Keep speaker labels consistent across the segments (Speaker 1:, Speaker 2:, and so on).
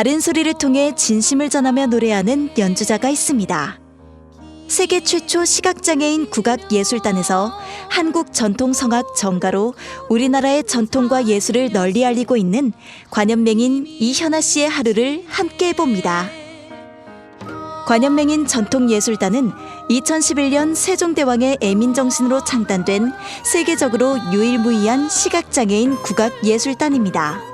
Speaker 1: 바른 소리를 통해 진심을 전하며 노래하는 연주자가 있습니다. 세계 최초 시각장애인 국악예술단에서 한국 전통성악 정가로 우리나라의 전통과 예술을 널리 알리고 있는 관현맹인 이현아 씨의 하루를 함께 해봅니다. 관현맹인 전통예술단은 2011년 세종대왕의 애민정신으로 창단된 세계적으로 유일무이한 시각장애인 국악예술단입니다.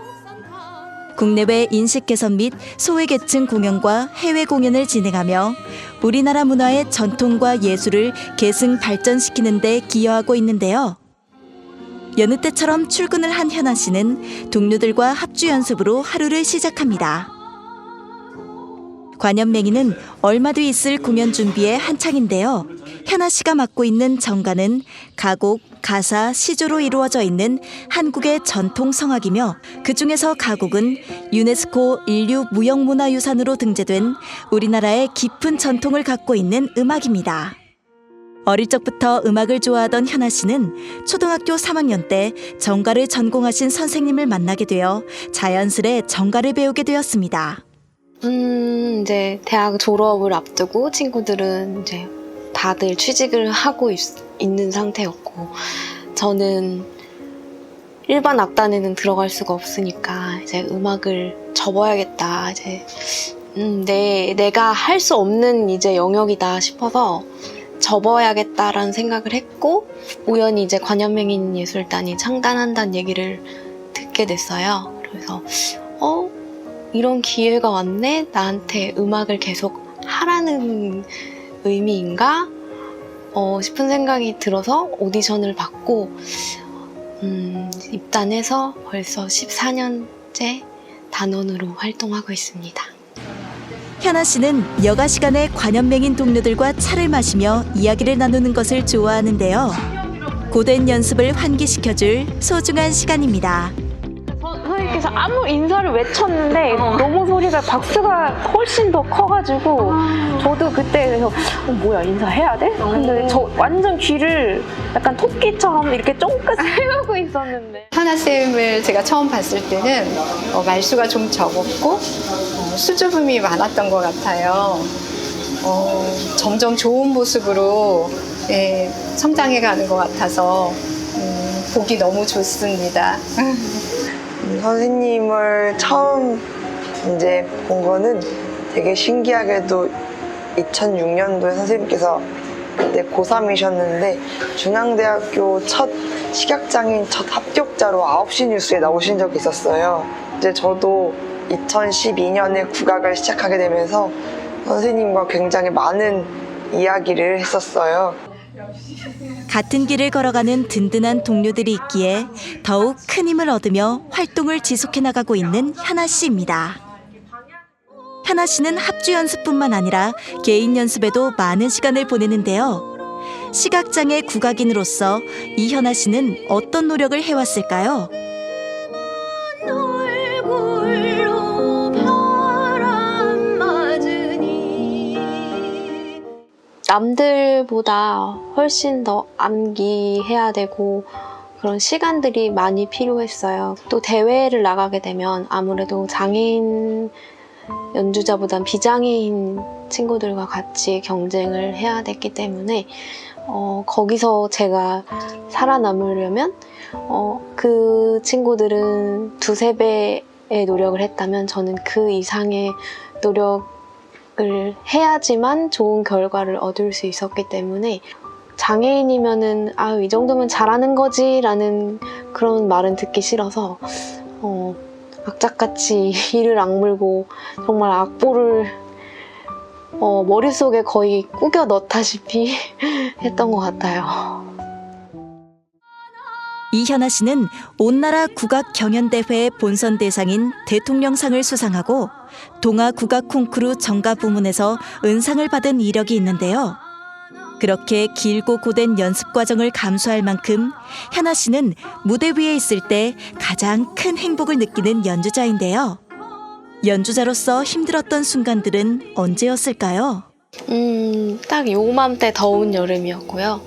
Speaker 1: 국내외 인식 개선 및 소외계층 공연과 해외 공연을 진행하며 우리나라 문화의 전통과 예술을 계승 발전시키는 데 기여하고 있는데요. 여느 때처럼 출근을 한 현아 씨는 동료들과 합주 연습으로 하루를 시작합니다. 관현맹이는 얼마 뒤 있을 공연 준비에 한창인데요. 현아 씨가 맡고 있는 정가는 가곡, 가사, 시조로 이루어져 있는 한국의 전통 성악이며 그 중에서 가곡은 유네스코 인류 무형문화유산으로 등재된 우리나라의 깊은 전통을 갖고 있는 음악입니다. 어릴 적부터 음악을 좋아하던 현아 씨는 초등학교 3학년 때 정가를 전공하신 선생님을 만나게 되어 자연스레 정가를 배우게 되었습니다.
Speaker 2: 음, 이제 대학 졸업을 앞두고 친구들은 이제 다들 취직을 하고 있, 는 상태였고 저는 일반 악단에는 들어갈 수가 없으니까 이제 음악을 접어야겠다. 이제 음, 내 내가 할 수 없는 이제 영역이다 싶어서 접어야겠다라는 생각을 했고 우연히 이제 관현맹인 예술단이 창단한다는 얘기를 듣게 됐어요. 그래서 어 이런 기회가 왔네? 나한테 음악을 계속 하라는 의미인가? 어, 싶은 생각이 들어서 오디션을 받고, 음, 입단해서 벌써 14년째 단원으로 활동하고 있습니다.
Speaker 1: 현아 씨는 여가 시간에 관현맹인 동료들과 차를 마시며 이야기를 나누는 것을 좋아하는데요. 고된 연습을 환기시켜줄 소중한 시간입니다.
Speaker 3: 선생님께서 아무 인사를 외쳤는데 너무 소리가 박수가 훨씬 더 커가지고 저도 그때 그래서 어, 뭐야 인사해야 돼? 근데 저 완전 귀를 약간 토끼처럼 이렇게 쫑긋 세우고 있었는데
Speaker 4: 하나쌤을 제가 처음 봤을 때는 어, 말수가 좀 적었고 어, 수줍음이 많았던 것 같아요. 어, 점점 좋은 모습으로 예, 성장해 가는 것 같아서 음, 보기 너무 좋습니다.
Speaker 5: 음, 선생님을 처음 이제 본 거는 되게 신기하게도 2006년도에 선생님께서 그때 고3이셨는데 중앙대학교 첫 시각장애인 첫 합격자로 9시 뉴스에 나오신 적이 있었어요. 이제 저도 2012년에 국악을 시작하게 되면서 선생님과 굉장히 많은 이야기를 했었어요.
Speaker 1: 같은 길을 걸어가는 든든한 동료들이 있기에 더욱 큰 힘을 얻으며 활동을 지속해 나가고 있는 현아 씨입니다. 현아 씨는 합주 연습뿐만 아니라 개인 연습에도 많은 시간을 보내는데요. 시각장애 국악인으로서 이현아 씨는 어떤 노력을 해왔을까요?
Speaker 2: 남들보다 훨씬 더 암기해야 되고 그런 시간들이 많이 필요했어요. 또 대회를 나가게 되면 아무래도 장애인 연주자보단 비장애인 친구들과 같이 경쟁을 해야 됐기 때문에 어, 거기서 제가 살아남으려면 어, 그 친구들은 두세 배의 노력을 했다면 저는 그 이상의 노력 을 해야지만 좋은 결과를 얻을 수 있었기 때문에 장애인이면은 아이 정도면 잘하는 거지 라는 그런 말은 듣기 싫어서 어, 악착같이 이를 악물고 정말 악보를 어, 머릿속에 거의 꾸겨 넣다시피 했던 것 같아요.
Speaker 1: 이현아 씨는 온나라 국악 경연대회 본선 대상인 대통령상을 수상하고 동아 국악 콩쿠르 정가 부문에서 은상을 받은 이력이 있는데요. 그렇게 길고 고된 연습 과정을 감수할 만큼 현아 씨는 무대 위에 있을 때 가장 큰 행복을 느끼는 연주자인데요. 연주자로서 힘들었던 순간들은 언제였을까요?
Speaker 2: 음, 딱 요맘때 더운 여름이었고요.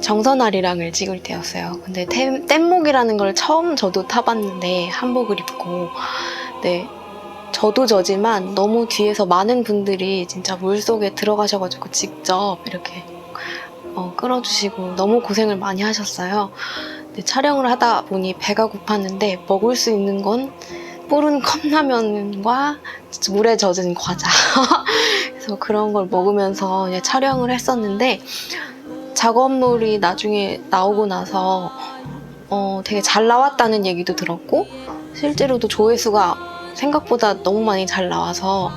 Speaker 2: 정선아리랑을 찍을 때였어요. 근데 템, 뗏목이라는 걸 처음 저도 타봤는데 한복을 입고 네 저도 저지만 너무 뒤에서 많은 분들이 진짜 물 속에 들어가셔가지고 직접 이렇게 어, 끌어주시고 너무 고생을 많이 하셨어요. 근데 촬영을 하다 보니 배가 고팠는데 먹을 수 있는 건 뿌른 컵라면과 물에 젖은 과자. 그래서 그런 걸 먹으면서 촬영을 했었는데 작업물이 나중에 나오고 나서 어, 되게 잘 나왔다는 얘기도 들었고 실제로도 조회수가 생각보다 너무 많이 잘 나와서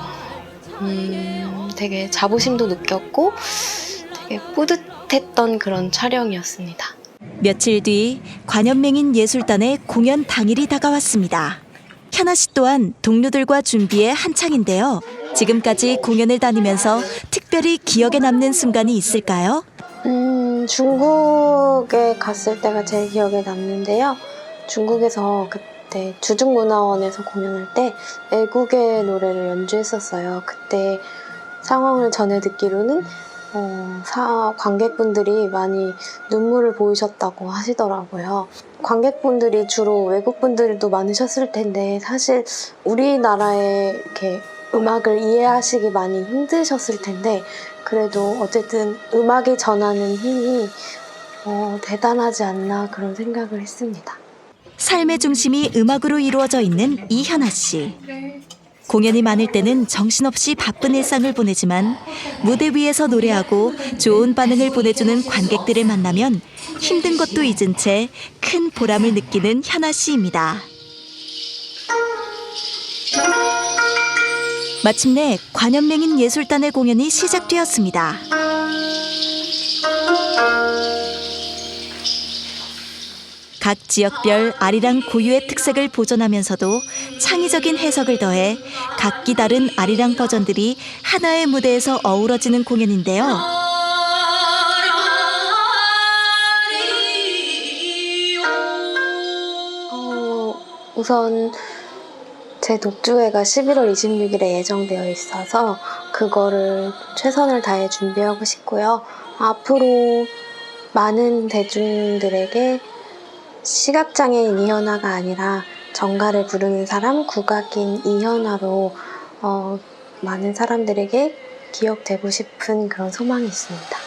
Speaker 2: 음, 되게 자부심도 느꼈고 되게 뿌듯했던 그런 촬영이었습니다.
Speaker 1: 며칠 뒤 관현맹인 예술단의 공연 당일이 다가왔습니다. 현아 씨 또한 동료들과 준비에 한창인데요. 지금까지 공연을 다니면서 특별히 기억에 남는 순간이 있을까요?
Speaker 2: 음, 중국에 갔을 때가 제일 기억에 남는데요. 중국에서 그때 주중문화원에서 공연할 때 애국의 노래를 연주했었어요. 그때 상황을 전해 듣기로는 어, 사, 관객분들이 많이 눈물을 보이셨다고 하시더라고요. 관객분들이 주로 외국분들도 많으셨을 텐데 사실 우리나라의 이렇게 음악을 이해하시기 많이 힘드셨을 텐데 그래도 어쨌든 음악이 전하는 힘이 어, 대단하지 않나 그런 생각을 했습니다.
Speaker 1: 삶의 중심이 음악으로 이루어져 있는 이현아 씨. 공연이 많을 때는 정신없이 바쁜 일상을 보내지만 무대 위에서 노래하고 좋은 반응을 보내주는 관객들을 만나면 힘든 것도 잊은 채 큰 보람을 느끼는 현아 씨입니다. 마침내 관현맹인 예술단의 공연이 시작되었습니다. 각 지역별 아리랑 고유의 특색을 보존하면서도 창의적인 해석을 더해 각기 다른 아리랑 버전들이 하나의 무대에서 어우러지는 공연인데요.
Speaker 2: 어, 우선 제 독주회가 11월 26일에 예정되어 있어서 그거를 최선을 다해 준비하고 싶고요. 앞으로 많은 대중들에게 시각장애인 이현아가 아니라 정가를 부르는 사람 국악인 이현아로 어, 많은 사람들에게 기억되고 싶은 그런 소망이 있습니다.